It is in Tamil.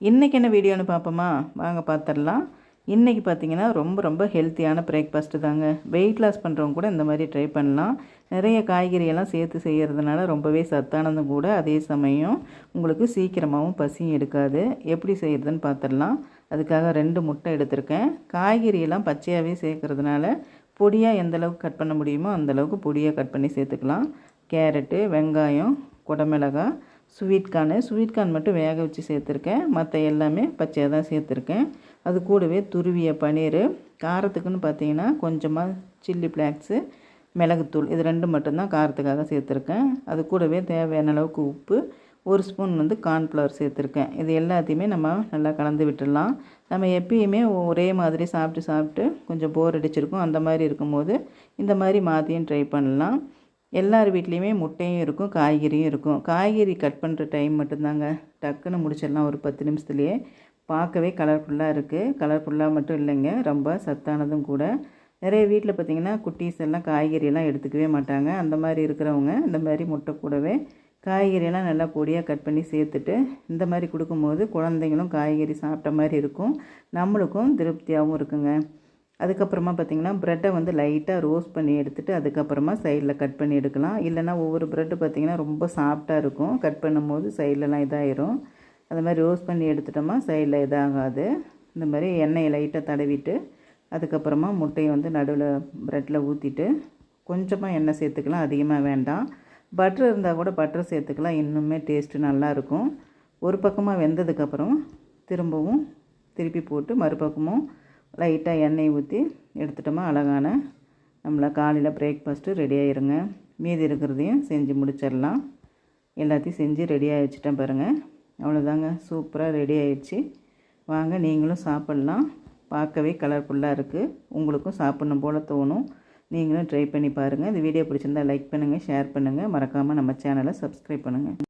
இன்றைக்கி என்ன வீடியோன்னு பார்ப்போமா? வாங்க பார்த்துடலாம். இன்றைக்கி பார்த்தீங்கன்னா ரொம்ப ரொம்ப ஹெல்த்தியான பிரேக்ஃபாஸ்ட்டு தாங்க. வெயிட் லாஸ் பண்ணுறவங்க கூட இந்த மாதிரி ட்ரை பண்ணலாம். நிறைய காய்கறியெல்லாம் சேர்த்து செய்கிறதுனால ரொம்பவே சத்தானதும் கூட. அதே சமயம் உங்களுக்கு சீக்கிரமாகவும் பசியும் எடுக்காது. எப்படி செய்கிறதுன்னு பார்த்துடலாம். அதுக்காக ரெண்டு முட்டை எடுத்திருக்கேன். காய்கறியெல்லாம் பச்சையாகவே சேர்க்கறதுனால பொடியாக எந்தளவுக்கு கட் பண்ண முடியுமோ அந்தளவுக்கு பொடியாக கட் பண்ணி சேர்த்துக்கலாம். கேரட்டு வெங்காயம் குடமிளகாய் ஸ்வீட் கார்னு ஸ்வீட் கார்ன் மட்டும் வேக வச்சு சேர்த்துருக்கேன். மற்ற எல்லாமே பச்சையாக தான் சேர்த்துருக்கேன். அது கூடவே துருவிய பன்னீர் காரத்துக்குன்னு பார்த்தீங்கன்னா கொஞ்சமாக சில்லி ஃப்ளாக்ஸு மிளகுத்தூள் இது ரெண்டு மட்டும்தான் காரத்துக்காக சேர்த்துருக்கேன். அது கூடவே தேவையான அளவுக்கு உப்பு ஒரு ஸ்பூன் வந்து கார்ன்ஃப்ளவர் சேர்த்துருக்கேன். இது எல்லாத்தையுமே நம்ம நல்லா கலந்து விட்டுடலாம். நம்ம எப்பயுமே ஒரே மாதிரி சாப்பிட்டு சாப்பிட்டு கொஞ்சம் போர் அடிச்சிருக்கும். அந்த மாதிரி இருக்கும்போது இந்த மாதிரி மாற்றியும் ட்ரை பண்ணலாம். எல்லார் வீட்லேயுமே முட்டையும் இருக்கும் காய்கறியும் இருக்கும். காய்கறி கட் பண்ணுற டைம் மட்டும்தாங்க. டக்குன்னு முடிச்சிடலாம் ஒரு பத்து நிமிஷத்துலேயே. பார்க்கவே கலர்ஃபுல்லாக இருக்குது கலர்ஃபுல்லாக மட்டும் இல்லைங்க. ரொம்ப சத்தானதும் கூட. நிறைய வீட்டில் பார்த்திங்கன்னா குட்டீஸ் எல்லாம் காய்கறியெல்லாம் எடுத்துக்கவே மாட்டாங்க. அந்த மாதிரி இருக்கிறவங்க இந்த மாதிரி முட்டை கூடவே காய்கறியெல்லாம் நல்லா பொடியாக கட் பண்ணி சேர்த்துட்டு இந்த மாதிரி கொடுக்கும்போது குழந்தைங்களும் காய்கறி சாப்பிட்ட மாதிரி இருக்கும். நம்மளுக்கும் திருப்தியாகவும் இருக்குங்க. அதுக்கப்புறமா பார்த்திங்கன்னா ப்ரெட்டை வந்து லைட்டாக ரோஸ்ட் பண்ணி எடுத்துகிட்டு அதுக்கப்புறமா சைடில் கட் பண்ணி எடுக்கலாம். இல்லைனா ஒவ்வொரு ப்ரெட்டு பார்த்திங்கன்னா ரொம்ப சாஃப்டாக இருக்கும். கட் பண்ணும்போது சைட்லலாம் இதாயிரும். அது மாதிரி ரோஸ்ட் பண்ணி எடுத்துட்டோமா சைடில் இதாகாது. இந்த மாதிரி எண்ணெயை லைட்டாக தடவிட்டு அதுக்கப்புறமா முட்டையை வந்து நடுவில் ப்ரெட்டில் ஊற்றிட்டு கொஞ்சமாக எண்ணெய் சேர்த்துக்கலாம். அதிகமாக வேண்டாம். பட்ரு இருந்தால் கூட பட்ரு சேர்த்துக்கலாம். இன்னுமே டேஸ்ட்டு நல்லாயிருக்கும். ஒரு பக்கமாக வெந்ததுக்கப்புறம் திரும்பவும் திருப்பி போட்டு மறுபக்கமும் லைட்டாக எண்ணெய் ஊற்றி எடுத்துட்டோமா அழகான நம்மளை காலையில் பிரேக்ஃபாஸ்ட்டு ரெடி ஆயிருங்க. மீதி இருக்கிறதையும் செஞ்சு முடிச்சிடலாம். எல்லாத்தையும் செஞ்சு ரெடி வச்சுட்டேன் பாருங்கள் அவ்வளோதாங்க சூப்பராக ரெடி ஆகிடுச்சி வாங்க நீங்களும் சாப்பிட்லாம். பார்க்கவே கலர்ஃபுல்லாக இருக்குது உங்களுக்கும் சாப்பிட்ணும் போல் தோணும். நீங்களும் ட்ரை பண்ணி பாருங்கள் இந்த வீடியோ பிடிச்சிருந்தா லைக் பண்ணுங்கள் ஷேர் பண்ணுங்கள் மறக்காமல் நம்ம சேனலை சப்ஸ்கிரைப் பண்ணுங்கள்